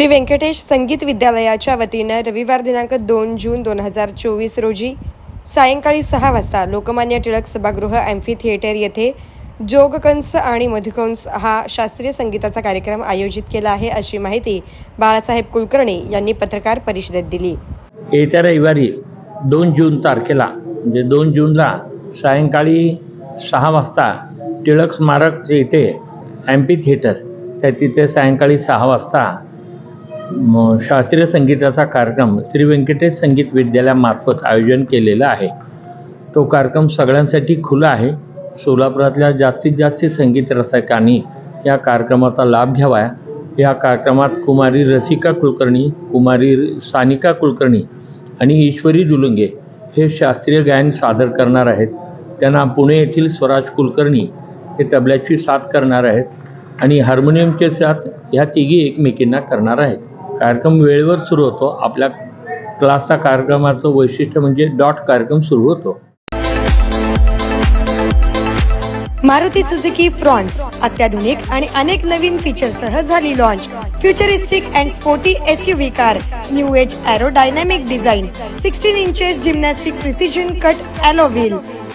श्री व्यंकटेश संगीत विद्यालयाच्या वतीनं रविवार दिनांक दोन जून दोन हजार चोवीस रोजी सायंकाळी सहा वाजता लोकमान्य टिळक सभागृह ॲम्फी थिएटर येथे जोगकंस आणि मधुकंस हा शास्त्रीय संगीताचा कार्यक्रम आयोजित केला आहे अशी माहिती बाळासाहेब कुलकर्णी यांनी पत्रकार परिषदेत दिली. येत्या रविवारी दोन जून तारखेला म्हणजे दोन जूनला सायंकाळी सहा वाजता टिळक स्मारक जे इथे ॲम्पी थिएटर त्या तिथे सायंकाळी सहा वाजता शास्त्रीय संगीताचा कार्यक्रम श्री व्यंकटेश संगीत विद्यालयामार्फत आयोजन केलेला आहे. तो कार्यक्रम सगळ्यांसाठी खुला आहे. सोलापुरातल्या जास्तीत जास्त संगीत रसिकांनी या कार्यक्रमाचा लाभ घ्यावा. या कार्यक्रमात कुमारी रसिका कुलकर्णी कुमारी सानिका कुलकर्णी आणि ईश्वरी दुलुंगे हे शास्त्रीय गायन सादर करणार आहेत. त्यांना पुणे येथील स्वराज कुलकर्णी हे तबल्याची साथ करणार आहेत आणि हार्मोनियमचे साथ ह्या तिघी एकमेकींना करणार आहेत. कार्यक्रम वेळेवर सुरू होतो. आपल्या क्लासचा कार्यक्रमाचं वैशिष्ट्य म्हणजे डॉट कार्यक्रम सुरू होतो. मारुती सुझुकी फ्रॉन्स अत्याधुनिक आणि अनेक नवीन फीचरसह झाली launch futuristic and sporty S U V car new age aerodynamic design sixteen inches gymnastic precision cut alloy wheel